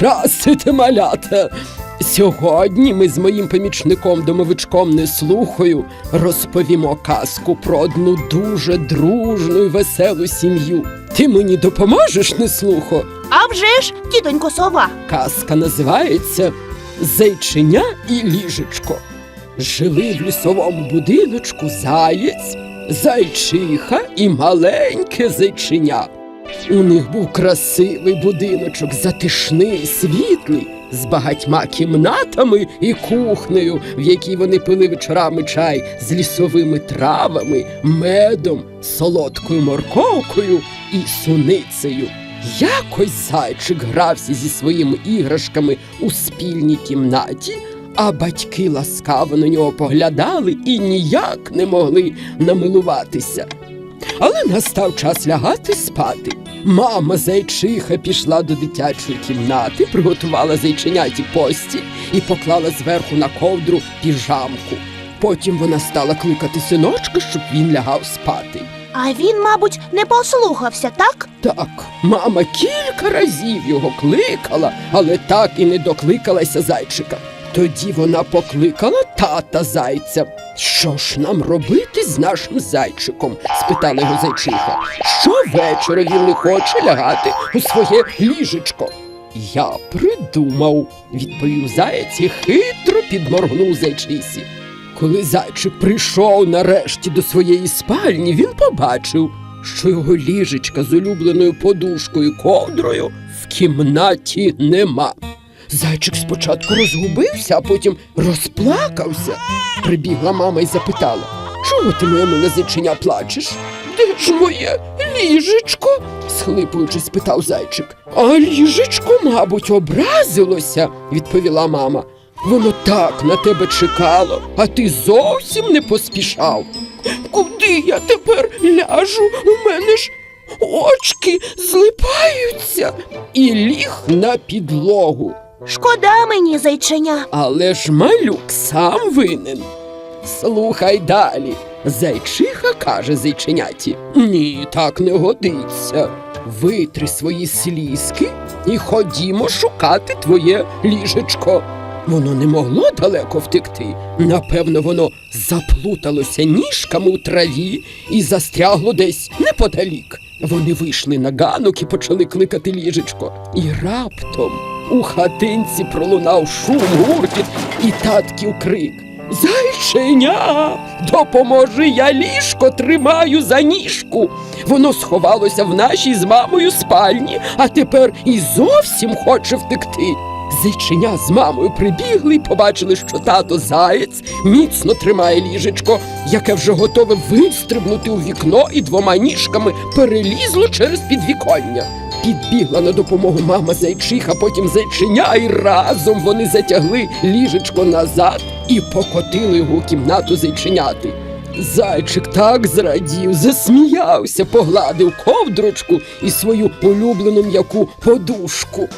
Здрастуйте, малята! Сьогодні ми з моїм помічником домовичком Неслухою розповімо казку про одну дуже дружну і веселу сім'ю. Ти мені допоможеш, Неслухо? А вже ж, тітонько сова. Казка називається Зайчиня і ліжечко. Жили в лісовому будиночку заєць, зайчиха і маленьке зайчиня. У них був красивий будиночок, затишний, світлий, з багатьма кімнатами і кухнею, в якій вони пили вечорами чай з лісовими травами, медом, солодкою морковкою і суницею. Якось зайчик грався зі своїми іграшками у спільній кімнаті, а батьки ласкаво на нього поглядали і ніяк не могли намилуватися. Але настав час лягати спати. Мама зайчиха пішла до дитячої кімнати, приготувала зайченяті постіль і поклала зверху на ковдру піжамку. Потім вона стала кликати синочка, щоб він лягав спати. А він, мабуть, не послухався, так? Так, мама кілька разів його кликала, але так і не докликалася зайчика. Тоді вона покликала тата зайця. Що ж нам робити з нашим зайчиком? спитала його зайчиха. Щовечора він не хоче лягати у своє ліжечко. Я придумав, відповів заєць і хитро підморгнув зайчисі. Коли зайчик прийшов нарешті до своєї спальні, він побачив, що його ліжечка з улюбленою подушкою ковдрою в кімнаті нема. Зайчик спочатку розгубився, а потім розплакався. Прибігла мама і запитала: Чого ти моє миле плачеш? Де ж моє ліжечко? схлипуючи, спитав зайчик. А ліжечко, мабуть, образилося, відповіла мама. Воно так на тебе чекало, а ти зовсім не поспішав. Куди я тепер ляжу? У мене ж очки злипаються. І ліг на підлогу. Шкода мені, зайченя. Але ж малюк сам винен. Слухай далі. Зайчиха каже зайченяті. Ні, так не годиться. Витри свої слізки і ходімо шукати твоє ліжечко. Воно не могло далеко втекти. Напевно, воно заплуталося ніжками у траві і застрягло десь неподалік. Вони вийшли на ганок і почали кликати ліжечко. І раптом у хатинці пролунав шум, гуркіт і татків крик. Зайченя, допоможи, я ліжко тримаю за ніжку. Воно сховалося в нашій з мамою спальні, а тепер і зовсім хоче втекти. Зайченя з мамою прибігли і побачили, що тато заєць міцно тримає ліжечко, яке вже готове вистрибнути у вікно і двома ніжками перелізло через підвіконня. Підбігла на допомогу мама зайчиха, потім зайченя, і разом вони затягли ліжечко назад і покотили його у кімнату зайченяти. Зайчик так зрадів, засміявся, погладив ковдрочку і свою улюблену м'яку подушку.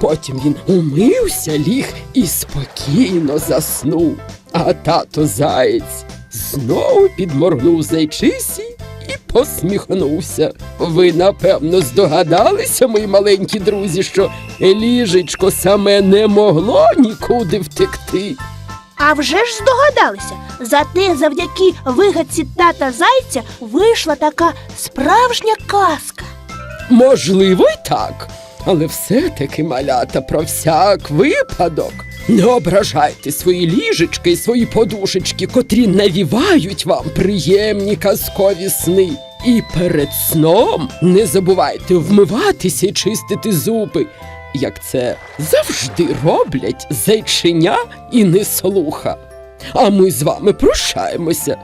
Потім він умився, ліг і спокійно заснув. А тато заєць знову підморгнув зайчисі посміхнувся. Ви, напевно, здогадалися, мої маленькі друзі, що ліжечко саме не могло нікуди втекти. А вже ж здогадалися. Зате завдяки вигадці тата зайця вийшла така справжня казка. Можливо, й так. Але все-таки малята про всяк випадок. Не ображайте свої ліжечки і свої подушечки, котрі навівають вам приємні казкові сни. І перед сном не забувайте вмиватися і чистити зуби, як це завжди роблять зайченя і неслуха. А ми з вами прощаємося.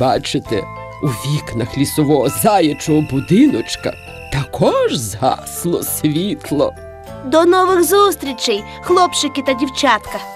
Бачите, у вікнах лісового заячого будиночка також згасло світло. До нових зустрічей, хлопчики та дівчатка.